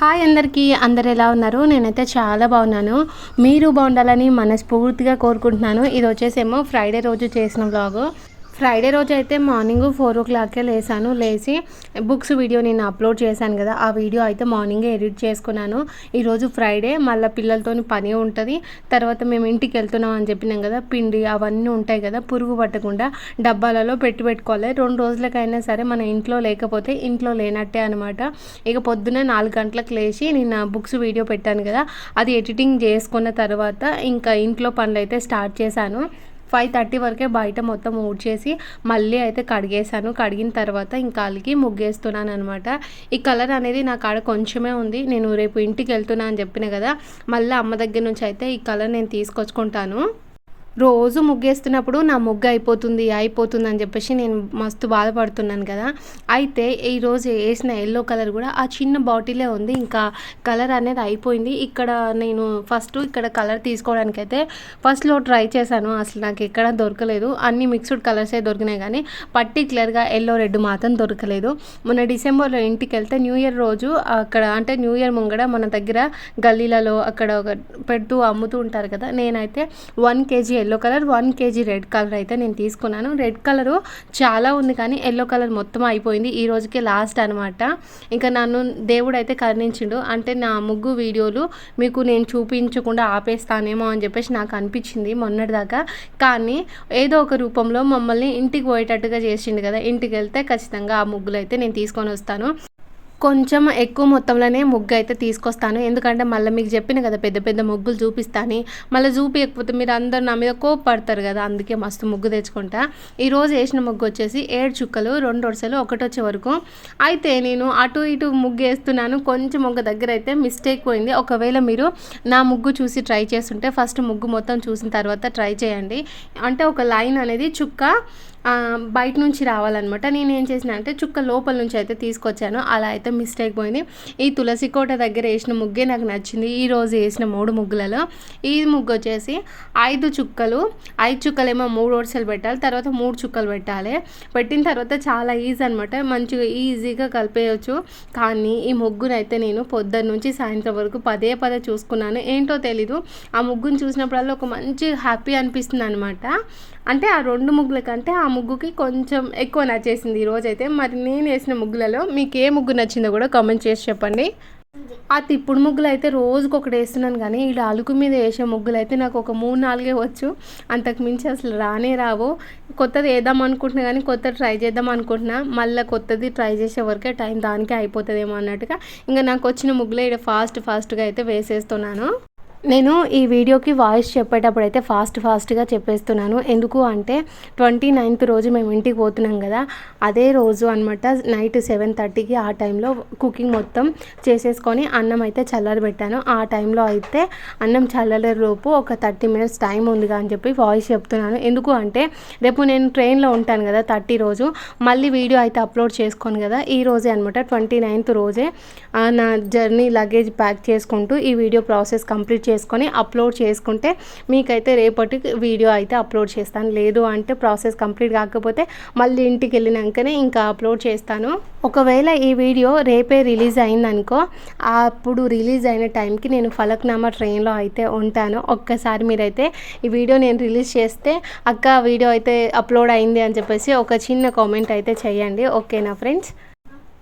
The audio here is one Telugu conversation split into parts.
హాయ్ అందరికీ. అందరు ఎలా ఉన్నారు? నేనైతే చాలా బాగున్నాను. మీరు బాగుండాలని మనస్ఫూర్తిగా కోరుకుంటున్నాను. ఇది వచ్చేసేమో ఫ్రైడే రోజు చేసిన వ్లాగ్ ఫ్రైడే రోజు అయితే మార్నింగ్ ఫోర్ ఓ క్లాక్కే లేసాను. లేచి బుక్స్ వీడియో నేను అప్లోడ్ చేశాను కదా ఆ వీడియో అయితే మార్నింగే ఎడిట్ చేసుకున్నాను. ఈరోజు ఫ్రైడే మళ్ళీ పిల్లలతో పని ఉంటుంది. తర్వాత మేము ఇంటికి వెళ్తున్నాం అని చెప్పినాం కదా పిండి అవన్నీ ఉంటాయి కదా పురుగు పట్టకుండా డబ్బాలలో పెట్టి పెట్టుకోవాలి. రెండు రోజులకైనా సరే మన ఇంట్లో లేకపోతే ఇంట్లో లేనట్టే అనమాట ఇక పొద్దున నాలుగు గంటలకు లేచి నేను బుక్స్ వీడియో పెట్టాను కదా అది ఎడిటింగ్ చేసుకున్న తర్వాత ఇంకా ఇంట్లో పనులు అయితే స్టార్ట్ చేశాను. ఫైవ్ థర్టీ వరకే బయట మొత్తం ఊడ్చేసి మళ్ళీ అయితే కడిగేసాను కడిగిన తర్వాత ఇంకా అలికి ముగ్గేస్తున్నాను అనమాట ఈ కలర్ అనేది నా కాడ కొంచెమే ఉంది. నేను రేపు ఇంటికి వెళ్తున్నా అని చెప్పిన కదా మళ్ళీ అమ్మ దగ్గర నుంచి అయితే ఈ కలర్ నేను తీసుకొచ్చుకుంటాను. రోజు ముగ్గేస్తున్నప్పుడు నా ముగ్గు అయిపోతుంది అయిపోతుంది అని చెప్పేసి నేను మస్తు బాధపడుతున్నాను కదా. అయితే ఈరోజు వేసిన ఎల్లో కలర్ కూడా ఆ చిన్న బాటిలే ఉంది. ఇంకా కలర్ అనేది అయిపోయింది. ఇక్కడ నేను ఫస్ట్ ఇక్కడ కలర్ తీసుకోవడానికి అయితే ఫస్ట్లో ట్రై చేశాను. అసలు నాకు ఎక్కడ దొరకలేదు. అన్ని మిక్స్డ్ కలర్సే దొరికినాయి కానీ పర్టికులర్గా ఎల్లో రెడ్ మాత్రం దొరకలేదు. మొన్న డిసెంబర్లో ఇంటికి వెళ్తే న్యూ ఇయర్ రోజు అక్కడ అంటే న్యూ ఇయర్ ముంగడ మన దగ్గర గల్లీలలో అక్కడ ఒక పెడుతూ అమ్ముతూ ఉంటారు కదా. నేనైతే one KG yellow colour one KG red colour అయితే నేను తీసుకున్నాను. రెడ్ కలరు చాలా ఉంది కానీ ఎల్లో కలర్ మొత్తం అయిపోయింది ఈ రోజుకే లాస్ట్ అనమాట ఇంకా నన్ను దేవుడు అయితే కరుణించిండు. అంటే నా ముగ్గు వీడియోలు మీకు నేను చూపించకుండా ఆపేస్తానేమో అని చెప్పేసి నాకు అనిపించింది మొన్నటిదాకా. కానీ ఏదో ఒక రూపంలో మమ్మల్ని ఇంటికి పోయేటట్టుగా చేసిండు కదా. ఇంటికి వెళ్తే ఖచ్చితంగా ఆ ముగ్గులు అయితే నేను తీసుకొని వస్తాను. కొంచెం ఎక్కువ మొత్తంలోనే ముగ్గు అయితే తీసుకొస్తాను. ఎందుకంటే మళ్ళీ మీకు చెప్పిన కదా పెద్ద పెద్ద ముగ్గులు చూపిస్తాను. మళ్ళీ చూపించకపోతే మీరు అందరు నా మీద కోపడతారు కదా అందుకే మస్తు ముగ్గు తెచ్చుకుంటా. ఈరోజు వేసిన ముగ్గు వచ్చేసి ఏడు చుక్కలు రెండు వరుసలు ఒకటి వచ్చే వరకు. అయితే నేను అటు ఇటు ముగ్గు వేస్తున్నాను. కొంచెం ఒక దగ్గర అయితే మిస్టేక్ పోయింది. ఒకవేళ మీరు నా ముగ్గు చూసి ట్రై చేస్తుంటే ఫస్ట్ ముగ్గు మొత్తం చూసిన తర్వాత ట్రై చేయండి. అంటే ఒక లైన్ అనేది చుక్క బయట నుంచి రావాలన్నమాట. నేను ఏం చేసిన అంటే చుక్క లోపల నుంచి అయితే తీసుకొచ్చాను. అలా అయితే మిస్టేక్ పోయింది. ఈ తులసి కోట దగ్గర వేసిన ముగ్గే నాకు నచ్చింది. ఈ రోజు వేసిన మూడు ముగ్గులలో ఈ ముగ్గు వచ్చేసి ఐదు చుక్కలు ఐదు చుక్కలు ఏమో మూడు వరుసలు పెట్టాలి తర్వాత మూడు చుక్కలు పెట్టాలి. పెట్టిన తర్వాత చాలా ఈజీ అనమాట మంచిగా ఈజీగా కలిపేయచ్చు. కానీ ఈ ముగ్గునైతే నేను పొద్దున్న నుంచి సాయంత్రం వరకు పదే పదే చూసుకున్నాను. ఏంటో తెలీదు. ఆ ముగ్గును చూసినప్పుడల్లా ఒక మంచి హ్యాపీ అనిపిస్తుంది అనమాట అంటే ఆ రెండు ముగ్గుల కంటే ఆ ముగ్గుకి కొంచెం ఎక్కువ నచ్చేసింది ఈరోజైతే మరి నేను వేసిన ముగ్గులలో మీకు ఏ ముగ్గు నచ్చిందో కూడా కామెంట్ చేసి చెప్పండి. ఆ తిప్పుడు ముగ్గులు అయితే రోజుకి ఒకటి వేస్తున్నాను కానీ ఇలా అలుకు మీద వేసే ముగ్గులు అయితే నాకు ఒక మూడు నాలుగే వచ్చు. అంతకు మించి అసలు రానే రావు. కొత్తది వేద్దాం అనుకుంటున్నా కానీ కొత్త ట్రై చేద్దాం అనుకుంటున్నా. మళ్ళీ కొత్తది ట్రై చేసే వరకే టైం దానికే అయిపోతుందేమో అన్నట్టుగా. ఇంకా నాకు వచ్చిన ముగ్గులే ఇక్కడ ఫాస్ట్ ఫాస్ట్గా అయితే వేసేస్తున్నాను. నేను ఈ వీడియోకి వాయిస్ చెప్పేటప్పుడు అయితే ఫాస్ట్ ఫాస్ట్గా చెప్పేస్తున్నాను. ఎందుకు అంటే ట్వంటీ నైన్త్ రోజు మేము ఇంటికి పోతున్నాం కదా అదే రోజు అనమాట నైట్ సెవెన్ థర్టీకి ఆ టైంలో కుకింగ్ మొత్తం చేసేసుకొని అన్నం అయితే చల్లారబెట్టాను ఆ టైంలో అయితే అన్నం చల్లలే లోపు ఒక థర్టీ మినిట్స్ టైం ఉందిగా అని చెప్పి వాయిస్ చెప్తున్నాను. ఎందుకు అంటే రేపు నేను ట్రైన్లో ఉంటాను కదా థర్టీ రోజు మళ్ళీ వీడియో అయితే అప్లోడ్ చేసుకోను కదా ఈ రోజే అనమాట ట్వంటీ నైన్త్ రోజే నా జర్నీ లగేజ్ ప్యాక్ చేసుకుంటూ ఈ వీడియో ప్రాసెస్ కంప్లీట్ చేసుకొని అప్లోడ్ చేసుకుంటే మీకైతే రేపటి వీడియో అయితే అప్లోడ్ చేస్తాను. లేదు అంటే ప్రాసెస్ కంప్లీట్ కాకపోతే మళ్ళీ ఇంటికి వెళ్ళినాకనే ఇంకా అప్లోడ్ చేస్తాను. ఒకవేళ ఈ వీడియో రేపే రిలీజ్ అయిందనుకో అప్పుడు రిలీజ్ అయిన టైంకి నేను ఫలక్నామా ట్రైన్లో అయితే ఉంటాను. ఒక్కసారి మీరైతే ఈ వీడియో నేను రిలీజ్ చేస్తే అక్క వీడియో అయితే అప్లోడ్ అయింది అని చెప్పేసి ఒక చిన్న కామెంట్ అయితే చేయండి. ఓకేనా ఫ్రెండ్స్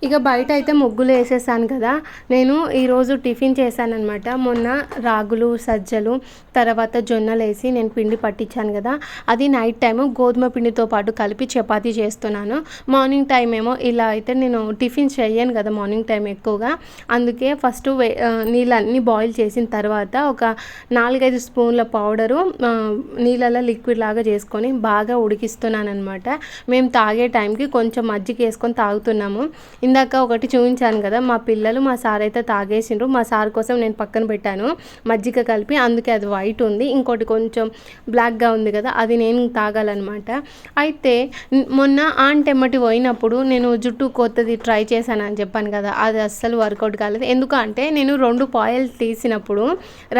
ఇక బయట అయితే ముగ్గులు వేసేసాను కదా. నేను ఈరోజు టిఫిన్ చేశానమాట మొన్న రాగులు సజ్జలు తర్వాత జొన్నలు వేసి నేను పిండి పట్టించాను కదా. అది నైట్ టైము గోధుమ పిండితో పాటు కలిపి చపాతీ చేస్తున్నాను. మార్నింగ్ టైం ఏమో ఇలా అయితే నేను టిఫిన్ చేయను కదా మార్నింగ్ టైం ఎక్కువగా. అందుకే ఫస్ట్ నీళ్ళన్నీ బాయిల్ చేసిన తర్వాత ఒక నాలుగైదు స్పూన్ల పౌడరు నీళ్ళలో లిక్విడ్ లాగా చేసుకొని బాగా ఉడికిస్తున్నాను అనమాట మేము తాగే టైంకి కొంచెం మజ్జిగ వేసుకొని తాగుతున్నాము. ఇందాక ఒకటి చూపించాను కదా మా పిల్లలు మా సార్ అయితే తాగేసిండ్రు. మా సార్ కోసం నేను పక్కన పెట్టాను మజ్జిగ కలిపి అందుకే అది వైట్ ఉంది. ఇంకోటి కొంచెం బ్లాక్గా ఉంది కదా అది నేను తాగాలన్నమాట. అయితే మొన్న ఆంట్ ఎమ్మటి పోయినప్పుడు నేను జుట్టు కొత్తది ట్రై చేశాను అని చెప్పాను కదా అది అస్సలు వర్కౌట్ కాలేదు. ఎందుకంటే నేను రెండు పాయల్స్ తీసినప్పుడు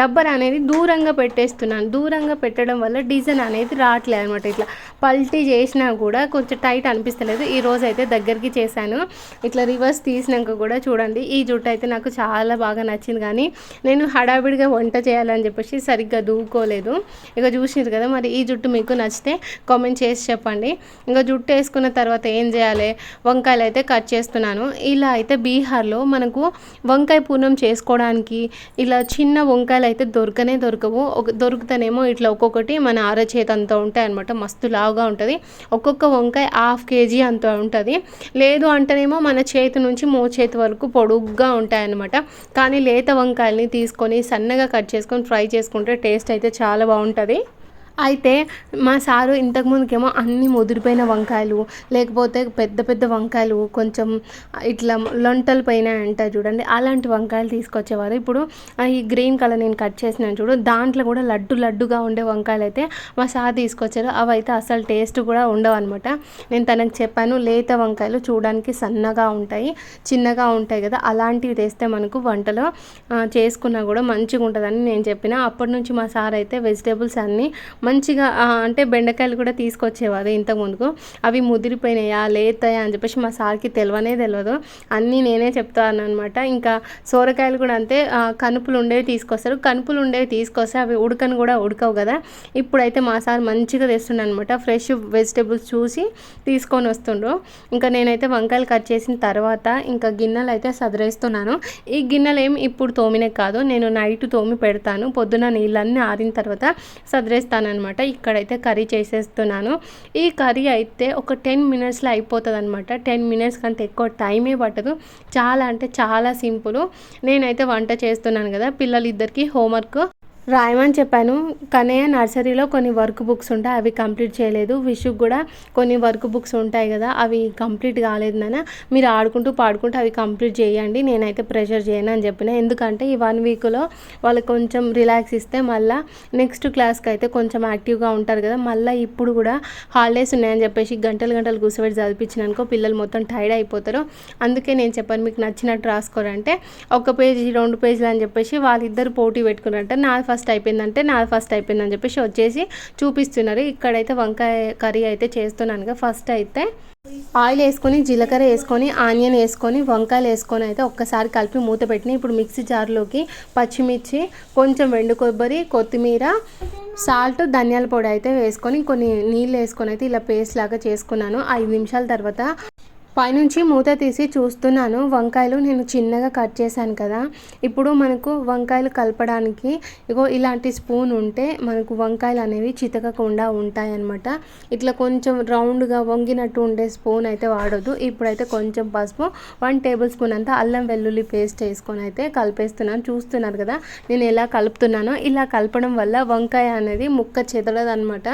రబ్బర్ అనేది దూరంగా పెట్టేస్తున్నాను. దూరంగా పెట్టడం వల్ల డిజైన్ అనేది రావట్లేదు అనమాట ఇట్లా. పల్టీ చేసినా కూడా కొంచెం టైట్ అనిపిస్తలేదు. ఈ రోజు అయితే దగ్గరికి చేశాను. ఇట్లా ఇట్లా రివర్స్ తీసినాక కూడా చూడండి ఈ జుట్టు అయితే నాకు చాలా బాగా నచ్చింది. కానీ నేను హడావిడిగా వంట చేయాలని చెప్పేసి సరిగ్గా దూకోలేదు. ఇక చూసినారు కదా మరి ఈ జుట్టు మీకు నచ్చితే కామెంట్ చేసి చెప్పండి. ఇంకా జుట్టు వేసుకున్న తర్వాత ఏం చేయాలి? వంకాయలు అయితే కట్ చేస్తున్నాను. ఇలా అయితే బీహార్లో మనకు వంకాయ పూర్ణం చేసుకోవడానికి ఇలా చిన్న వంకాయలు అయితే దొరకనే దొరకవు. ఒక దొరుకుతానేమో ఇట్లా ఒక్కొక్కటి మన అరచేతి అంత ఉంటాయి అనమాట మస్తు లావుగా ఉంటుంది. ఒక్కొక్క వంకాయ హాఫ్ కేజీ అంత ఉంటుంది. లేదు అంటేనేమో మన చేతి నుంచి మోచేతి వరకు పొడుగ్గా ఉంటాయన్నమాట. కానీ లేత వంకాయల్ని తీసుకొని సన్నగా కట్ చేసుకొని ఫ్రై చేసుకుంటే టేస్ట్ అయితే చాలా బాగుంటుంది. అయితే మా సారు ఇంతకుముందుకేమో అన్ని ముదిరిపోయిన వంకాయలు లేకపోతే పెద్ద పెద్ద వంకాయలు కొంచెం ఇట్లా లొంటలు పైన అంటారు చూడండి. అలాంటి వంకాయలు తీసుకొచ్చేవారు. ఇప్పుడు ఈ గ్రీన్ కలర్ నేను కట్ చేసినాను చూడు దాంట్లో కూడా లడ్డు లడ్డుగా ఉండే వంకాయలు అయితే మా సార్ తీసుకొచ్చారు. అవి అయితే అసలు టేస్ట్ కూడా ఉండవు అనమాట నేను తనకు చెప్పాను లేత వంకాయలు చూడడానికి సన్నగా ఉంటాయి చిన్నగా ఉంటాయి కదా అలాంటివి తెస్తే మనకు వంటలో చేసుకున్నా కూడా మంచిగా ఉంటుందని నేను చెప్పిన. అప్పటి నుంచి మా సార్ అయితే వెజిటేబుల్స్ అన్నీ మంచిగా అంటే బెండకాయలు కూడా తీసుకొచ్చేవారు ఇంతకు ముందుకు అవి ముదిరిపోయినాయా లేతాయా అని చెప్పేసి మా సార్కి తెలియనే తెలియదు అన్నీ నేనే చెప్తాను అనమాట ఇంకా సోరకాయలు కూడా అంతే కనుపులు ఉండేవి తీసుకొస్తారు. కనుపులు ఉండేవి తీసుకొస్తే అవి ఉడకని కూడా ఉడకవు కదా. ఇప్పుడైతే మా సార్ మంచిగా తెస్తుండ అనమాట ఫ్రెష్ వెజిటేబుల్స్ చూసి తీసుకొని వస్తుండ్రు ఇంకా నేనైతే వంకాయలు కట్ చేసిన తర్వాత ఇంకా గిన్నెలు అయితే సదిరేస్తున్నాను. ఈ గిన్నెలు ఏం ఇప్పుడు తోమినే కాదు. నేను నైట్ తోమి పెడతాను. పొద్దున నీళ్ళన్నీ ఆరిన తర్వాత సదిరేస్తాను అనమాట. ఇక్కడైతే కర్రీ చేసేస్తున్నాను. ఈ కర్రీ అయితే ఒక టెన్ మినిట్స్లో అయిపోతుంది అనమాట టెన్ మినిట్స్ కంటే ఎక్కువ టైమే పట్టదు. చాలా అంటే చాలా సింపుల్. నేనైతే వంట చేస్తున్నాను కదా పిల్లలు ఇద్దరికి హోంవర్క్ రాయమని చెప్పాను. కానీ నర్సరీలో కొన్ని వర్క్ బుక్స్ ఉంటాయి అవి కంప్లీట్ చేయలేదు. విషుకు కూడా కొన్ని వర్క్ బుక్స్ ఉంటాయి కదా అవి కంప్లీట్ కాలేదు నాన్న. మీరు ఆడుకుంటూ పాడుకుంటూ అవి కంప్లీట్ చేయండి నేనైతే ప్రెషర్ చేయను అని చెప్పిన. ఎందుకంటే ఈ వన్ వీక్లో వాళ్ళకి కొంచెం రిలాక్స్ ఇస్తే మళ్ళీ నెక్స్ట్ క్లాస్కి అయితే కొంచెం యాక్టివ్గా ఉంటారు కదా మళ్ళీ ఇప్పుడు కూడా హాలిడేస్ ఉన్నాయని చెప్పేసి గంటలు గంటలు కూర్చోబెట్టి చదివించిన అనుకో పిల్లలు మొత్తం టైర్డ్ అయిపోతారు. అందుకే నేను చెప్పాను మీకు నచ్చినట్టు రాసుకోరంటే ఒక పేజీ రెండు పేజీలు అని చెప్పేసి వాళ్ళిద్దరు పోటీ పెట్టుకున్నారంటే నా ఫస్ట్ ఫస్ట్ అయిపోయిందంటే నాది ఫస్ట్ అయిపోయిందని చెప్పేసి వచ్చేసి చూపిస్తున్నారు. ఇక్కడైతే వంకాయ కర్రీ అయితే చేస్తున్నాను ఫస్ట్ అయితే ఆయిల్ వేసుకొని జీలకర్ర వేసుకొని ఆనియన్ వేసుకొని వంకాయలు వేసుకొని అయితే ఒక్కసారి కలిపి మూత పెట్టిన. ఇప్పుడు మిక్సీ జార్లోకి పచ్చిమిర్చి కొంచెం వెండు కొబ్బరి కొత్తిమీర సాల్ట్ ధనియాల పొడి అయితే వేసుకొని కొన్ని నీళ్ళు వేసుకొని అయితే ఇలా పేస్ట్ లాగా చేసుకున్నాను. ఐదు నిమిషాల తర్వాత పైనుంచి మూత తీసి చూస్తున్నాను. వంకాయలు నేను చిన్నగా కట్ చేశాను కదా. ఇప్పుడు మనకు వంకాయలు కలపడానికి ఇగో ఇలాంటి స్పూన్ ఉంటే మనకు వంకాయలు అనేవి చితకకుండా ఉంటాయన్నమాట. ఇట్లా కొంచెం రౌండ్గా వంగినట్టు ఉండే స్పూన్ అయితే వాడొద్దు. ఇప్పుడైతే కొంచెం పసుపు వన్ టేబుల్ స్పూన్ అంతా అల్లం వెల్లుల్లి పేస్ట్ వేసుకొని అయితే కలిపేస్తున్నాను. చూస్తున్నారు కదా నేను ఎలా కలుపుతున్నానో. ఇలా కలపడం వల్ల వంకాయ అనేది ముక్క చెదడదనమాట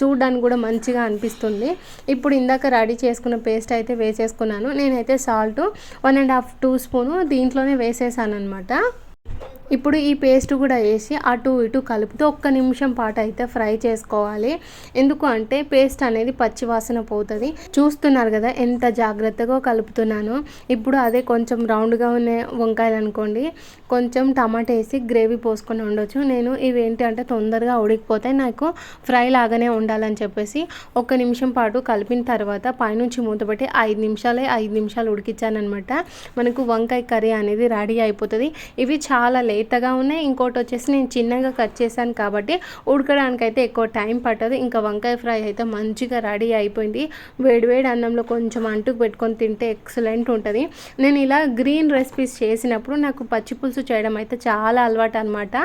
చూడడానికి కూడా మంచిగా అనిపిస్తుంది. ఇప్పుడు ఇందాక రెడీ చేసుకున్న పేస్ట్ అయితే వేసే వేసేసుకున్నాను నేనైతే salt one and half two spoon దీంట్లోనే వేసేసాను అనమాట ఇప్పుడు ఈ పేస్ట్ కూడా వేసి అటు ఇటు కలుపుతూ ఒక్క నిమిషం పాటు అయితే ఫ్రై చేసుకోవాలి. ఎందుకు అంటే పేస్ట్ అనేది పచ్చివాసన పోతుంది. చూస్తున్నారు కదా ఎంత జాగ్రత్తగా కలుపుతున్నాను. ఇప్పుడు అదే కొంచెం రౌండ్గా ఉన్న వంకాయలు అనుకోండి. కొంచెం టమాటా వేసి గ్రేవీ పోసుకొని ఉండొచ్చు. నేను ఇవి ఏంటి అంటే తొందరగా ఉడికిపోతాయి. నాకు ఫ్రై లాగానే ఉండాలని చెప్పేసి ఒక్క నిమిషం పాటు కలిపిన తర్వాత పైనుంచి మూతపెట్టి ఐదు నిమిషాలే ఐదు నిమిషాలు ఉడికించానమాట మనకు వంకాయ కర్రీ అనేది రెడీ అయిపోతుంది. ఇవి చాలా లేతగా ఉన్నాయి. ఇంకోటి వచ్చేసి నేను చిన్నగా కట్ చేశాను కాబట్టి ఉడకడానికి అయితే ఎక్కువ టైం పట్టదు. ఇంకా వంకాయ ఫ్రై అయితే మంచిగా రెడీ అయిపోయింది. వేడివేడి అన్నంలో కొంచెం అంటుకు పెట్టుకొని తింటే ఎక్సలెంట్ ఉంటుంది. నేను ఇలా గ్రీన్ రెసిపీస్ చేసినప్పుడు నాకు పచ్చి పులుసు చేయడం అయితే చాలా అలవాటు అనమాట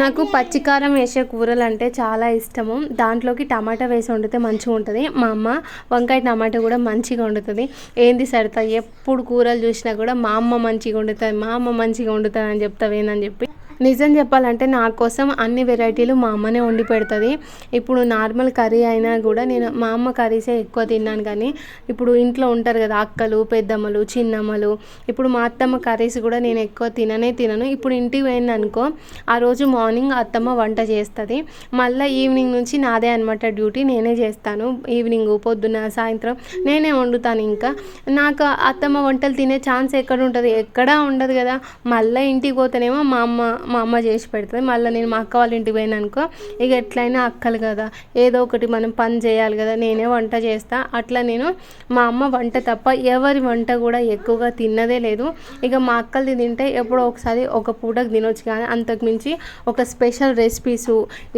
నాకు పచ్చికారం వేసే కూరలు అంటే చాలా ఇష్టము. దాంట్లోకి టమాటా వేసి వండితే మంచిగా ఉంటుంది. మా అమ్మ వంకాయ టమాటా కూడా మంచిగా వండుతుంది. ఏంది సరితా ఎప్పుడు కూరలు చూసినా కూడా మా అమ్మ మంచిగా వండుతుంది మా అమ్మ మంచిగా వండుతుంది అని చెప్తావేనని చెప్పి నిజం చెప్పాలంటే నా కోసం అన్ని వెరైటీలు మా అమ్మనే వండి పెడుతుంది. ఇప్పుడు నార్మల్ కర్రీ అయినా కూడా నేను మా అమ్మ కర్రీసే ఎక్కువ తిన్నాను కానీ ఇప్పుడు ఇంట్లో ఉంటారు కదా అక్కలు పెద్దమ్మలు చిన్నమ్మలు ఇప్పుడు మా అత్తమ్మ కర్రీస్ కూడా నేను ఎక్కువ తిననే తినను. ఇప్పుడు ఇంటికి పోయింది అనుకో ఆ రోజు మార్నింగ్ అత్తమ్మ వంట చేస్తుంది. మళ్ళీ ఈవినింగ్ నుంచి నాదే అనమాట డ్యూటీ నేనే చేస్తాను. ఈవినింగ్ పొద్దున్న సాయంత్రం నేనే వండుతాను ఇంకా. నాకు అత్తమ్మ వంటలు తినే ఛాన్స్ ఎక్కడ ఉంటుంది? ఎక్కడా ఉండదు కదా. మళ్ళీ ఇంటికి పోతేనేమో మా అమ్మ మా అమ్మ చేసి పెడుతుంది. మళ్ళీ నేను మా అక్క వాళ్ళ ఇంటికి పోయినా అనుకో ఇక ఎట్లయినా అక్కలు కదా ఏదో ఒకటి మనం పని చేయాలి కదా నేనే వంట చేస్తా. అట్లా నేను మా అమ్మ వంట తప్ప ఎవరి వంట కూడా ఎక్కువగా తిన్నదే లేదు. ఇక మా అక్కలది తింటే ఎప్పుడో ఒకసారి ఒక పూటకు తినొచ్చు కానీ అంతకుమించి ఒక స్పెషల్ రెసిపీస్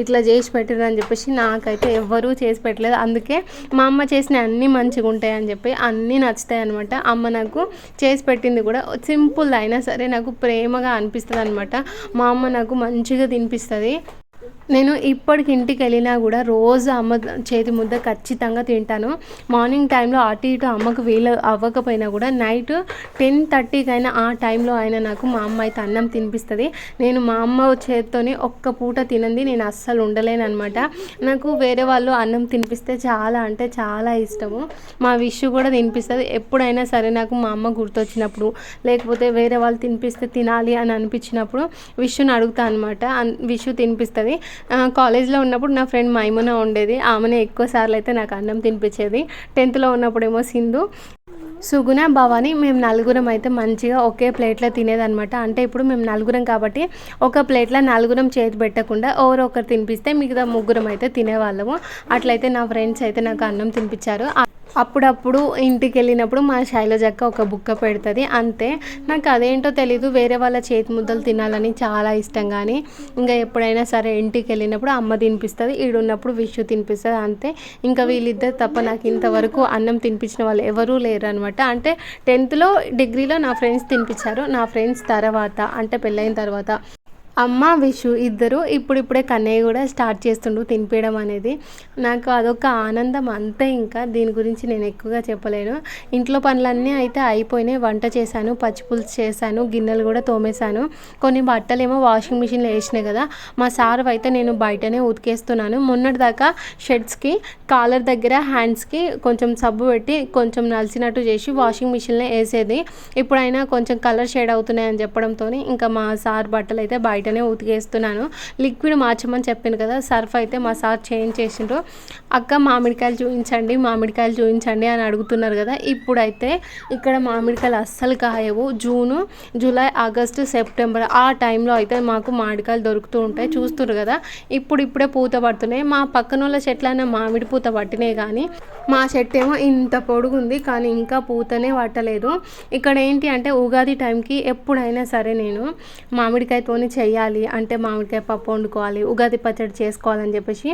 ఇట్లా చేసి పెట్టారు అని చెప్పేసి నాకైతే ఎవ్వరూ చేసి పెట్టలేదు. అందుకే మా అమ్మ చేసిన అన్నీ మంచిగా ఉంటాయని చెప్పి అన్నీ నచ్చుతాయి అనమాట అమ్మ నాకు చేసి పెట్టింది కూడా సింపుల్ అయినా సరే నాకు ప్రేమగా అనిపిస్తుంది అనమాట మా అమ్మ నాకు మంచిగా తినిపిస్తుంది. నేను ఇప్పటికి ఇంటికి వెళ్ళినా కూడా రోజు అమ్మ చేతి ముద్ద ఖచ్చితంగా తింటాను. మార్నింగ్ టైంలో అటు ఇటు అమ్మకు వీలు అవ్వకపోయినా కూడా నైట్ టెన్ థర్టీకి అయినా ఆ టైంలో అయినా నాకు మా అమ్మ అయితే అన్నం తినిపిస్తుంది. నేను మా అమ్మ చేతితోనే ఒక్క పూట తినంది. నేను అస్సలు ఉండలేను అనమాట నాకు వేరే వాళ్ళు అన్నం తినిపిస్తే చాలా అంటే చాలా ఇష్టము. మా విష్ కూడా తినిపిస్తుంది. ఎప్పుడైనా సరే నాకు మా అమ్మ గుర్తొచ్చినప్పుడు లేకపోతే వేరే వాళ్ళు తినిపిస్తే తినాలి అని అనిపించినప్పుడు విషుని అడుగుతా అనమాట విషు తినిపిస్తుంది. కాలేజ్లో ఉన్నప్పుడు నా ఫ్రెండ్ మైమున ఉండేది. ఆమెనే ఎక్కువ సార్లు అయితే నాకు అన్నం తినిపించేది. టెన్త్లో ఉన్నప్పుడేమో సింధు సుగుణ భవాని మేము నలుగురం అయితే మంచిగా ఒకే ప్లేట్లో తినేదనమాట అంటే ఇప్పుడు మేము నలుగురం కాబట్టి ఒక ప్లేట్లో నలుగురం చేతి పెట్టకుండా ఎవరో ఒకరు తినిపిస్తే మిగతా ముగ్గురం అయితే తినేవాళ్ళము. అట్లయితే నా ఫ్రెండ్స్ అయితే నాకు అన్నం తినిపించారు. అప్పుడప్పుడు ఇంటికి వెళ్ళినప్పుడు మా శైలజక్క ఒక బుక్క పెడుతుంది అంతే. నాకు అదేంటో తెలీదు వేరే వాళ్ళ చేతి ముద్దలు తినాలని చాలా ఇష్టం కానీ ఇంకా ఎప్పుడైనా సరే ఇంటికి వెళ్ళినప్పుడు అమ్మ తినిపిస్తుంది ఈడున్నప్పుడు విషు తినిపిస్తుంది అంతే. ఇంకా వీళ్ళిద్దరు తప్ప నాకు ఇంతవరకు అన్నం తినిపించిన వాళ్ళు ఎవరూ లేరు అనమాట అంటే టెన్త్లో డిగ్రీలో నా ఫ్రెండ్స్ తినిపించారు నా ఫ్రెండ్స్ తర్వాత అంటే పెళ్ళైన తర్వాత. అమ్మ విషు ఇద్దరు ఇప్పుడిప్పుడే కన్నయ్య కూడా స్టార్ట్ చేస్తుండు తినిపించడం అనేది. నాకు అదొక ఆనందం అంతే ఇంకా. దీని గురించి నేను ఎక్కువగా చెప్పలేను. ఇంట్లో పనులన్నీ అయితే అయిపోయినాయి. వంట చేశాను పచ్చిపులుసు చేశాను గిన్నెలు కూడా తోమేశాను. కొన్ని బట్టలేమో వాషింగ్ మిషన్లో వేసినాయి కదా మా సార్ అయితే నేను బయటనే ఉతికేస్తున్నాను. మొన్నటి దాకా షర్ట్స్కి కాలర్ దగ్గర హ్యాండ్స్కి కొంచెం సబ్బు పెట్టి కొంచెం నలిసినట్టు చేసి వాషింగ్ మిషన్లో వేసేది. ఇప్పుడైనా కొంచెం కలర్ షేడ్ అవుతున్నాయని చెప్పడంతో ఇంకా మా సార్ బట్టలు అయితే బయట వెంటనే ఉతికేస్తున్నాను. లిక్విడ్ మార్చమని చెప్పాను కదా సర్ఫ్ అయితే మా సార్ చేంజ్ చేసిండ్రు. అక్క మామిడికాయలు చూపించండి మామిడికాయలు చూపించండి అని అడుగుతున్నారు కదా ఇప్పుడైతే ఇక్కడ మామిడికాయలు అస్సలు కాయవు. జూను జూలై ఆగస్టు సెప్టెంబర్ ఆ టైంలో అయితే మాకు మామిడికాయలు దొరుకుతూ ఉంటాయి. చూస్తున్నారు కదా ఇప్పుడు ఇప్పుడే పూత పడుతున్నాయి. మా పక్కన వాళ్ళ చెట్లైనా మామిడి పూత పట్టినాయి కానీ మా చెట్టు ఏమో ఇంత పొడుగుంది కానీ ఇంకా పూతనే పట్టలేదు. ఇక్కడ ఏంటి అంటే ఉగాది టైంకి ఎప్పుడైనా సరే నేను మామిడికాయతోనే చేయాలి చేయాలి అంటే మామిడికాయ పప్పు వండుకోవాలి ఉగాది పచ్చడి చేసుకోవాలని చెప్పేసి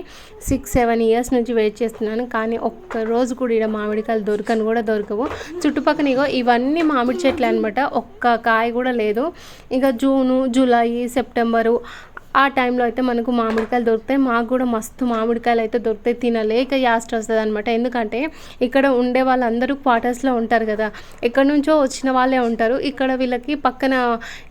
సిక్స్ సెవెన్ ఇయర్స్ నుంచి వెయిట్ చేస్తున్నాను. కానీ ఒక్క రోజు కూడా ఇక్కడ మామిడికాయలు దొరకను కూడా దొరకవు. చుట్టుపక్కల ఇగో ఇవన్నీ మామిడి చెట్లు అనమాట ఒక్క కాయ కూడా లేదు. ఇక జూను జూలై సెప్టెంబరు ఆ టైంలో అయితే మనకు మామిడికాయలు దొరుకుతాయి. మాకు కూడా మస్తు మామిడికాయలు అయితే దొరుకుతాయి. తినలేక యాస్ట్ వస్తుంది అనమాట ఎందుకంటే ఇక్కడ ఉండే వాళ్ళందరూ క్వార్టర్స్లో ఉంటారు కదా. ఎక్కడి నుంచో వచ్చిన వాళ్ళే ఉంటారు. ఇక్కడ వీళ్ళకి పక్కన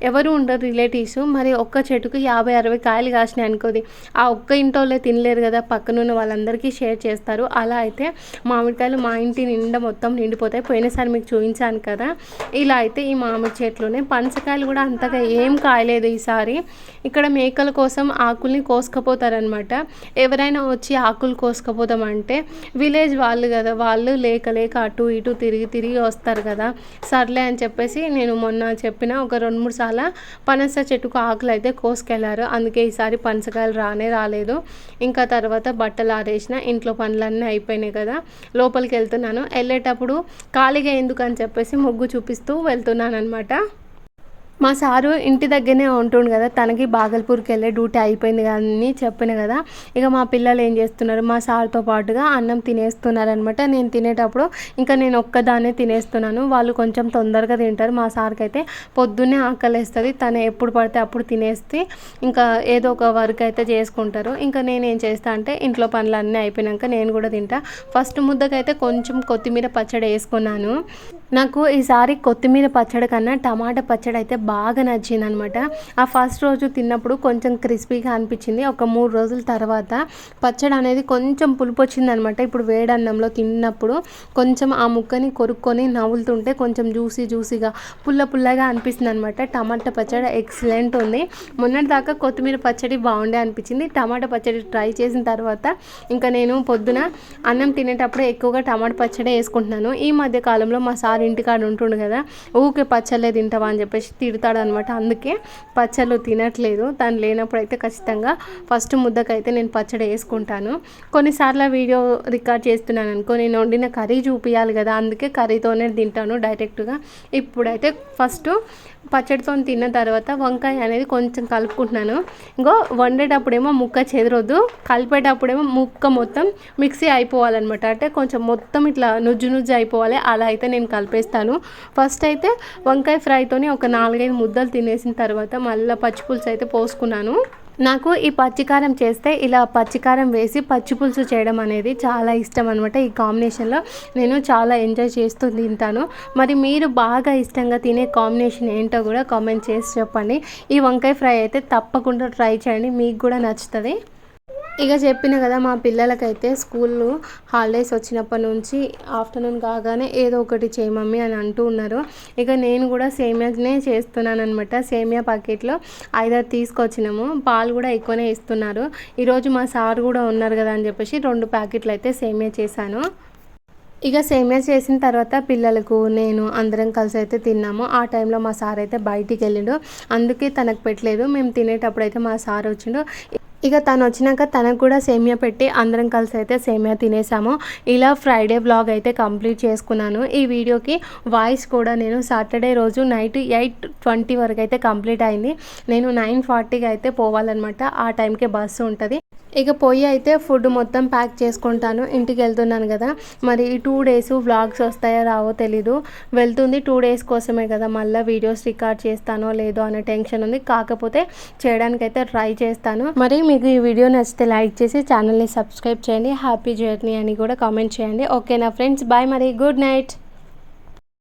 ఎవరు ఉండరు రిలేటివ్స్ మరి ఒక్క చెట్టుకు యాభై అరవై కాయలు కాసినాయి అనుకోది ఆ ఒక్క ఇంటోళ్ళే తినలేరు కదా. పక్కన ఉన్న వాళ్ళందరికీ షేర్ చేస్తారు. అలా అయితే మామిడికాయలు మా ఇంటి నిండా మొత్తం నిండిపోతాయి. పోయినసారి మీకు చూపించాను కదా. ఇలా అయితే ఈ మామిడి చెట్లునే పనసకాయలు కూడా అంతగా ఏం కాయలేదు ఈసారి. ఇక్కడ మేకలు కోసం ఆకుల్ని కోసుకపోతారనమాట ఎవరైనా వచ్చి ఆకులు కోసుకపోతామంటే విలేజ్ వాళ్ళు కదా వాళ్ళు లేక లేక అటు ఇటు తిరిగి తిరిగి వస్తారు కదా. సర్లే అని చెప్పేసి నేను మొన్న చెప్పిన ఒక రెండు మూడు సార్లు పనస చెట్టుకు ఆకులు అయితే కోసుకెళ్ళారు. అందుకే ఈసారి పనసకాయలు రానే రాలేదు. ఇంకా తర్వాత బట్టలు ఆరేసిన ఇంట్లో పనులన్నీ అయిపోయినాయి కదా. లోపలికి వెళ్తున్నాను. వెళ్ళేటప్పుడు ఖాళీగా ఎందుకు అని చెప్పేసి ముగ్గు చూపిస్తూ వెళ్తున్నాను అనమాట మా సారు ఇంటి దగ్గరనే ఉంటుండు కదా తనకి బాగల్పూర్కి వెళ్ళే డ్యూటీ అయిపోయింది కానీ చెప్పిన కదా. ఇక మా పిల్లలు ఏం చేస్తున్నారు? మా సార్తో పాటుగా అన్నం తినేస్తున్నారు అనమాట నేను తినేటప్పుడు ఇంకా నేను ఒక్కదాన్నే తినేస్తున్నాను. వాళ్ళు కొంచెం తొందరగా తింటారు. మా సార్కి అయితే పొద్దున్నే ఆకలిస్తుంది. తను ఎప్పుడు పడితే అప్పుడు తినేస్తే ఇంకా ఏదో ఒక వర్క్ అయితే చేసుకుంటారు. ఇంకా నేను ఏం చేస్తా అంటే ఇంట్లో పనులు అన్నీ అయిపోయినాక నేను కూడా తింటా. ఫస్ట్ ముద్దకైతే కొంచెం కొత్తిమీర పచ్చడి వేసుకున్నాను. నాకు ఈసారి కొత్తిమీర పచ్చడి కన్నా టమాటా పచ్చడి అయితే బాగా నచ్చింది అనమాట ఆ ఫస్ట్ రోజు తిన్నప్పుడు కొంచెం క్రిస్పీగా అనిపించింది. ఒక మూడు రోజుల తర్వాత పచ్చడి అనేది కొంచెం పులుపు వచ్చింది అనమాట ఇప్పుడు వేడన్నంలో తిన్నప్పుడు కొంచెం ఆ ముక్కని కొరుక్కొని నవ్వులుతుంటే కొంచెం జ్యూసీ జ్యూసీగా పుల్ల పుల్లగా అనిపిస్తుంది అనమాట టమాటా పచ్చడి ఎక్సలెంట్ ఉంది. మొన్నటి దాకా కొత్తిమీర పచ్చడి బాగుండే అనిపించింది. టమాటా పచ్చడి ట్రై చేసిన తర్వాత ఇంకా నేను పొద్దున అన్నం తినేటప్పుడు ఎక్కువగా టమాటా పచ్చడి వేసుకుంటున్నాను. ఈ మధ్య కాలంలో మా సార్ వాడి ఇంటికాడ ఉంటుండు కదా ఊకే పచ్చళ్ళే తింటావా అని చెప్పేసి తిడతాడు అనమాట అందుకే పచ్చళ్ళు తినట్లేదు. తను లేనప్పుడు అయితే ఖచ్చితంగా ఫస్ట్ ముద్దకైతే నేను పచ్చడి వేసుకుంటాను. కొన్నిసార్లు వీడియో రికార్డ్ చేస్తున్నాను అనుకో నేను వండిన కర్రీ చూపించాలి కదా అందుకే కర్రీతోనే తింటాను డైరెక్ట్గా. ఇప్పుడైతే ఫస్ట్ పచ్చడితో తిన్న తర్వాత వంకాయ అనేది కొంచెం కలుపుకుంటున్నాను. ఇంకో వండేటప్పుడేమో ముక్క చెదరొద్దు. కలిపేటప్పుడేమో ముక్క మొత్తం మిక్సీ అయిపోవాలన్నమాట. అంటే కొంచెం మొత్తం ఇట్లా నుజ్జు నుజ్జు అయిపోవాలి. అలా అయితే నేను కలిపేస్తాను. ఫస్ట్ అయితే వంకాయ ఫ్రైతోని ఒక నాలుగైదు ముద్దలు తినేసిన తర్వాత మళ్ళీ పచ్చిపులుసు అయితే పోసుకున్నాను. నాకు ఈ పచ్చికారం చేస్తే ఇలా పచ్చికారం వేసి పచ్చి పులుసు చేయడం అనేది చాలా ఇష్టం అనమాట ఈ కాంబినేషన్లో. నేను చాలా ఎంజాయ్ చేస్తూ తింటాను. మరి మీరు బాగా ఇష్టంగా తినే కాంబినేషన్ ఏంటో కూడా కామెంట్ చేసి చెప్పండి. ఈ వంకాయ ఫ్రై అయితే తప్పకుండా ట్రై చేయండి. మీకు కూడా నచ్చుతుంది. ఇక చెప్పిన కదా మా పిల్లలకైతే స్కూల్లో హాలిడేస్ వచ్చినప్పటి నుంచి ఆఫ్టర్నూన్ కాగానే ఏదో ఒకటి చేయమమ్మీ అని అంటూ ఉన్నారు. ఇక నేను కూడా సేమియానే చేస్తున్నానమాట సేమియా ప్యాకెట్లో ఐదారు తీసుకొచ్చినాము. పాలు కూడా ఎక్కువనే ఇస్తున్నారు. ఈరోజు మా సార్ కూడా ఉన్నారు కదా అని చెప్పేసి రెండు ప్యాకెట్లు అయితే సేమియా చేశాను. ఇక సేమియా చేసిన తర్వాత పిల్లలకు నేను అందరం కలిసి అయితే తిన్నాము. ఆ టైంలో మా సార్ అయితే బయటికి వెళ్ళిండు. అందుకే తనకు పెట్టలేదు. మేము తినేటప్పుడు అయితే మా సార్ వచ్చిండు. ఇక తను వచ్చినాక తనకు కూడా సేమియా పెట్టి అందరం కలిసి అయితే సేమియా తినేసాము. ఇలా ఫ్రైడే బ్లాగ్ అయితే కంప్లీట్ చేసుకున్నాను. ఈ వీడియోకి వాయిస్ కూడా నేను సాటర్డే రోజు నైట్ ఎయిట్ ట్వంటీ వరకు అయితే కంప్లీట్ అయింది. నేను నైన్ ఫార్టీకి అయితే పోవాలన్నమాట. ఆ టైంకి బస్సు ఉంటుంది. ఇక పోయి అయితే ఫుడ్ మొత్తం ప్యాక్ చేసుకుంటాను. ఇంటికి వెళ్తున్నాను కదా. మరి ఈ టూ డేస్ వ్లాగ్స్ వస్తాయో రావో తెలీదు. వెళ్తుంది టూ డేస్ కోసమే కదా. మళ్ళీ వీడియోస్ రికార్డ్ చేస్తానో లేదో అనే టెన్షన్ ఉంది. కాకపోతే చేయడానికైతే ట్రై చేస్తాను. మరి మీకు ఈ వీడియో నచ్చితే లైక్ చేసి ఛానల్ని సబ్స్క్రైబ్ చేయండి. హ్యాపీ జర్నీ అని కూడా కామెంట్ చేయండి. ఓకేనా ఫ్రెండ్స్ బాయ్ మరి. Good night